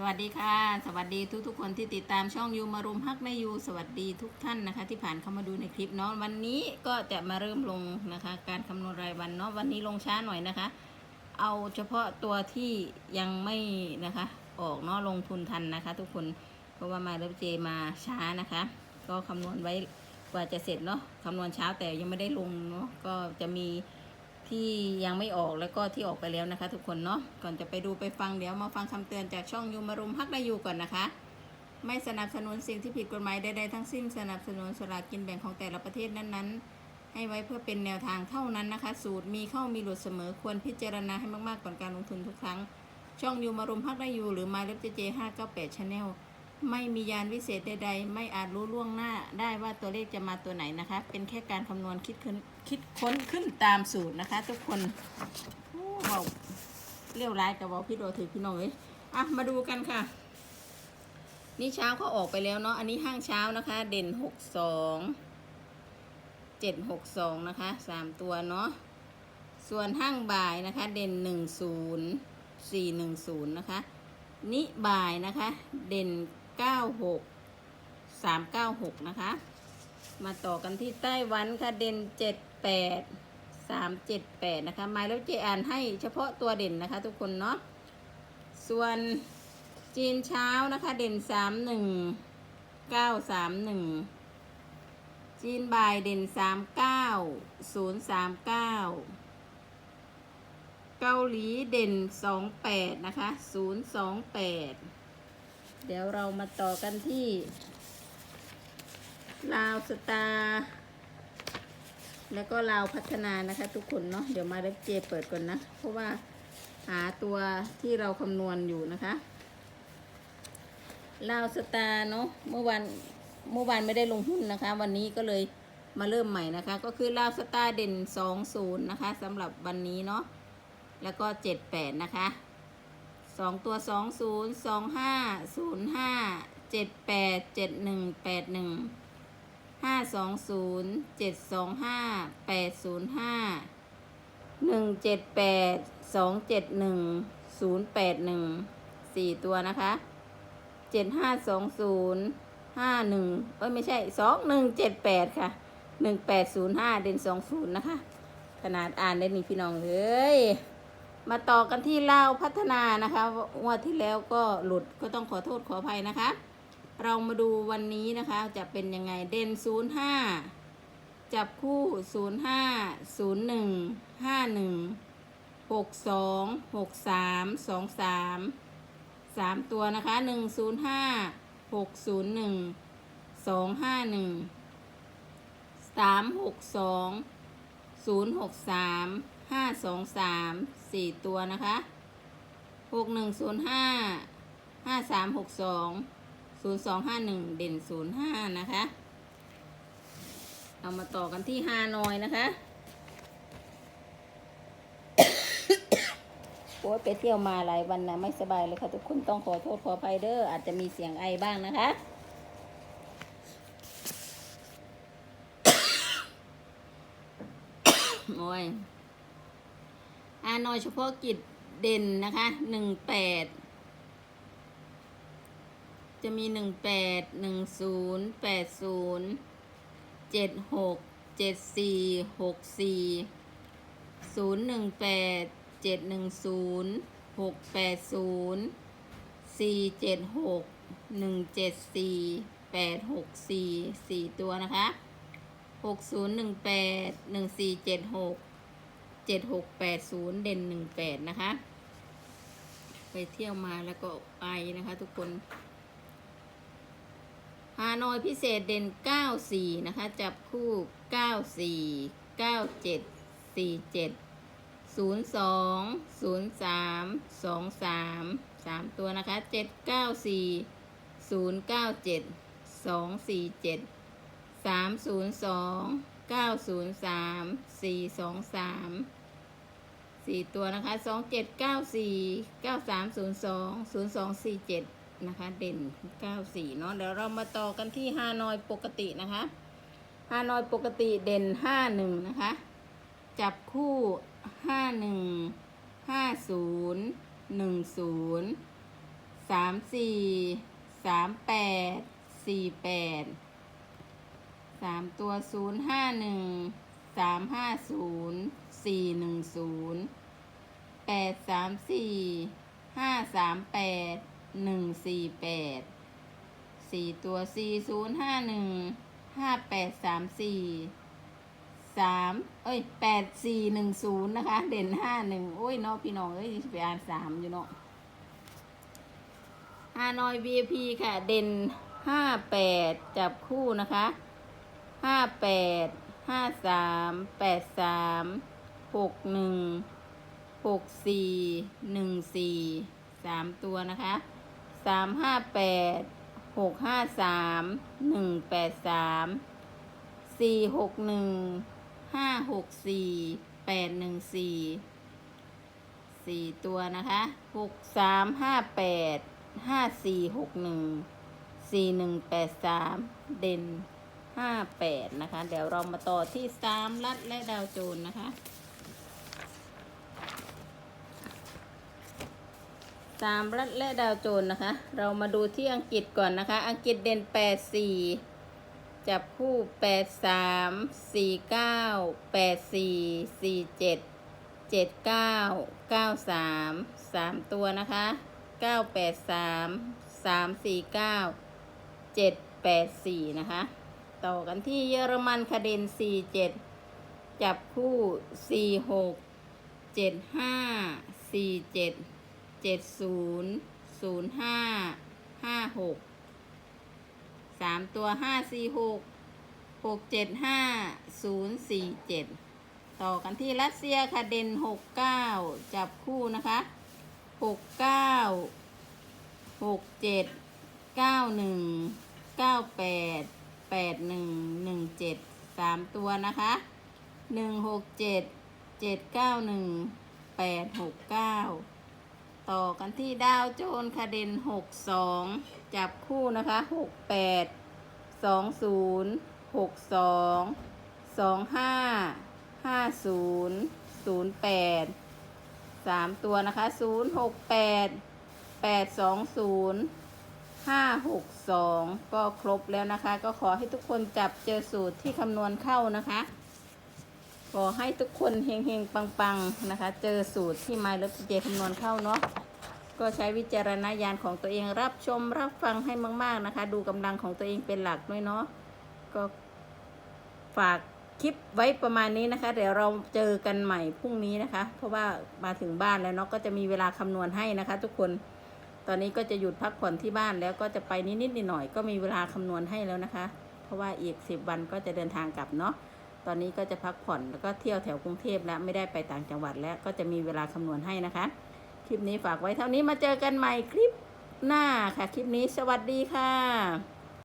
สวัสดีค่ะ สวัสดีทุกทุกๆคนที่ติดตามช่องยูมารุมฮักในยูสวัสดีทุกท่านนะคะ ที่ผ่านเข้ามาดูในคลิปเนาะวันนี้ก็จะมาเริ่มลงนะคะ การคำนวณรายวันเนาะวันนี้ลงช้าหน่อยนะคะ เอาเฉพาะตัวที่ยังไม่นะคะ ออกเนาะลงทุนทันนะคะ ทุกคนเพราะว่ามาเริ่มเจมาช้านะคะ ก็คำนวณไว้กว่าจะเสร็จเนาะคำนวณเช้าแต่ยังไม่ได้ลงเนาะก็จะมี ที่ยังไม่ออกแล้วก็ที่ออกไปแล้วนะคะ ทุกคนเนาะก่อนจะไปดูไปฟังเดี๋ยวมาฟังคำเตือนจากช่องยูมารุมฮักได้อยู่ก่อนนะคะ ไม่สนับสนุนสิ่งที่ผิดกฎหมายใดๆทั้งสิ้นสนับสนุนสลากกินแบ่งของแต่ละประเทศนั้นๆ ให้ไว้เพื่อเป็นแนวทางเท่านั้นนะคะ สูตรมีเข้ามีหลุดเสมอควรพิจารณาให้มากๆก่อนการลงทุนทุกครั้ง ช่องยูมารุมฮักได้อยู่หรือมาเล็บเจเจห้าเก้าแปดชาแนล ไม่มียานวิเศษใด ๆ ไม่อาจรู้ล่วงหน้าได้ว่าตัวเลขจะมาตัวไหนนะคะ เป็นแค่การคำนวณคิดขึ้นคิดค้นขึ้นตามสูตรนะคะ ทุกคนโอ้เบาเรียวร้ายกับเบาพี่โดถือพี่น้องเอ้ยอะมาดูกันค่ะ นี่เช้าเขาออกไปแล้วเนาะอันนี้ห้างเช้านะคะ เด่นหกสองเจ็ดหกสองนะคะสามตัวเนาะส่วนห้างบ่ายนะคะ เด่นหนึ่งศูนย์สี่หนึ่งศูนย์นะคะนิบ่ายนะคะ เด่น เก้าหกสามเก้าหกนะคะ มาต่อกันที่ไต้หวันค่ะเด่นเจ็ดแปดสามเจ็ดแปดนะคะหมายแล้วเจอ่านให้เฉพาะตัวเด่นนะคะทุกคนเนาะส่วนจีนเช้านะคะเด่นสามหนึ่งเก้าสามหนึ่งจีนบ่ายเด่นสามเก้าศูนย์สามเก้าเกาหลีเด่น28นะคะ028 เดี๋ยวเรามาต่อกันที่ลาวสตาร์แล้วก็ลาวพัฒนานะคะ ทุกคนเนาะเดี๋ยวมาเล็บเจเปิดก่อนนะ เพราะว่าหาตัวที่เราคำนวณอยู่นะคะลาวสตาร์เนาะเมื่อวันเมื่อวานไม่ได้ลงหุ้นนะคะ วันนี้ก็เลยมาเริ่มใหม่นะคะ ก็คือลาวสตาร์เด่น 20 นะคะสำหรับวันนี้เนาะแล้วก็เจ็ดแปดนะคะ สองตัวสองศูนย์สองห้าศูนย์ห้าเจ็ดแปดเจ็ดหนึ่งแปดหนึ่งห้าสองศูนย์เจ็ดสองห้าแปดศูนย์ห้าหนึ่งเจ็ดแปดสองเจ็ดหนึ่งศูนย์แปดหนึ่งสี่ตัวนะคะเจ็ดห้าสองศูนย์ห้าหนึ่งเอ้ยไม่ใช่สองหนึ่งเจ็ดแปดค่ะหนึ่งแปดศูนย์ห้าเด่นสองศูนย์นะคะ ขนาดอ่านได้นี่พี่น้องเอ้ย มาต่อกันที่เล่าพัฒนานะคะงวดที่แล้วก็หลุดก็ต้องขอโทษขออภัยนะคะ เรามาดูวันนี้นะคะจะเป็นยังไงเด่น 05 จับคู่ 05 01 51 62 63 23 3 ตัวนะคะ 105 601 251 362ศูนย์หกสาม ห้าสองสามสี่ตัวนะคะหกหนึ่งศูนย์ห้าห้าสามหกสองศูนย์สองห้าหนึ่งเด่นศูนย์ห้านะคะ เอามาต่อกันที่ฮานอยนะคะโอ้ยไปเที่ยวมาหลายวันนะไม่สบายเลยค่ะทุกคนต้องขอโทษขออภัยเด้ออาจจะมีเสียงไอบ้างนะคะโอ้ย อานอยเฉพาะกิจเด่นนะคะหนึ่งแปดจะมีหนึ่งแปดหนึ่งศูนย์แปดศูนย์เจ็ดหกเจ็ดสี่หกสี่ศูนย์หนึ่งแปดเจ็ดหนึ่งศูนย์หกแปดศูนย์สี่เจ็ดหกหนึ่งเจ็ดสี่แปดหกสี่สี่ตัวนะคะหกศูนย์หนึ่งแปดหนึ่งสี่เจ็ดหก เจ็ดหกแปดศูนย์เด่นหนึ่งแปดนะคะ ไปเที่ยวมาแล้วก็ไปนะคะ ทุกคนฮานอยพิเศษเด่นเก้าสี่นะคะ จับคู่เก้าสี่เก้าเจ็ดสี่เจ็ดศูนย์สองศูนย์สามสองสามสามตัวนะคะเจ็ดเก้าสี่ศูนย์เก้าเจ็ดสองสี่เจ็ดสามศูนย์สองเก้าศูนย์สามสี่สองสาม สี่ตัวนะคะสองเจ็ดเก้าสี่เก้าสามศูนย์สองศูนย์สองสี่เจ็ดนะคะ เด่นเก้าสี่เนาะเดี๋ยวเรามาต่อกันที่ฮานอยปกตินะคะฮานอยปกติเด่นห้าหนึ่งนะคะ จับคู่ห้าหนึ่งห้าศูนย์หนึ่งศูนย์สามสี่สามแปดสี่แปดสามตัวศูนย์ห้าหนึ่ง สามห้าศูนย์สี่หนึ่งศูนย์แปดสามสี่ห้าสามแปดหนึ่งสี่แปดสี่ตัวสี่ศูนย์ห้าหนึ่งห้าแปดสามสี่สามเอ้ยแปดสี่หนึ่งศูนย์นะคะ เด่นห้าหนึ่งโอ้ยเนาะพี่น้องเอ้ยไปอ่านสามอยู่เนาะฮานอย VIP ค่ะ เด่นห้าแปดจับคู่นะคะห้าแปด ห้าสามแปดสามหกหนึ่งหกสี่หนึ่งสี่สามตัวนะคะสามห้าแปดหกห้าสามหนึ่งแปดสามสี่หกหนึ่งห้าหกสี่แปดหนึ่งสี่สี่ตัวนะคะหกสามห้าแปดห้าสี่หกหนึ่งสี่หนึ่งแปดสามเด่น ห้าแปดนะคะ เดี๋ยวเรามาต่อที่สามลัดและดาวโจนนะคะสามลัดและดาวโจนนะคะ เรามาดูที่อังกฤษก่อนนะคะ อังกฤษเด่นแปดสี่จับคู่แปดสามสี่เก้าแปดสี่สี่เจ็ดเจ็ดเก้าเก้าสามสามตัวนะคะเก้าแปดสามสามสี่เก้าเจ็ดแปดสี่นะคะ ต่อกันที่เยอรมันคาเดน 47 จับคู่ 46 75 47 70 05 56 3 ตัว 546 675 047 ต่อกันที่รัสเซียคาเดน 69 จับคู่นะคะ 69 67 91 98 แปดหนึ่งหนึ่งเจ็ดสามตัวนะคะหนึ่งหกเจ็ดเจ็ดเก้าหนึ่งแปดหกเก้าต่อกันที่ดาวโจนคาเดนหกสองจับคู่นะคะหกแปดสองศูนย์หกสองสองห้าห้าศูนย์ศูนย์แปดสามตัวนะคะศูนย์หกแปดแปดสองศูนย์ ห้าหกสองก็ครบแล้วนะคะ ก็ขอให้ทุกคนจับเจอสูตรที่คำนวณเข้านะคะ ขอให้ทุกคนเฮงเฮงปังปังๆ นะคะ เจอสูตรที่ไมล์ละเจคำนวณเข้าเนาะก็ใช้วิจารณญาณของตัวเองรับชมรับฟังให้มาก ๆนะคะ ดูกำลังของตัวเองเป็นหลักด้วยเนาะก็ฝากคลิปไว้ประมาณนี้นะคะ เดี๋ยวเราเจอกันใหม่พรุ่งนี้นะคะ เพราะว่ามาถึงบ้านแล้วเนาะก็จะมีเวลาคำนวณให้นะคะ ทุกคน ตอนนี้ก็จะหยุดพักผ่อนที่บ้านแล้วก็จะไปนิดๆหน่อยๆก็มีเวลาคำนวณให้แล้วนะคะ เพราะว่าอีกสิบวันก็จะเดินทางกลับเนาะตอนนี้ก็จะพักผ่อนแล้วก็เที่ยวแถวกรุงเทพแล้วไม่ได้ไปต่างจังหวัดแล้วก็จะมีเวลาคำนวณให้นะคะ คลิปนี้ฝากไว้เท่านี้มาเจอกันใหม่คลิปหน้าค่ะ คลิปนี้สวัสดีค่ะ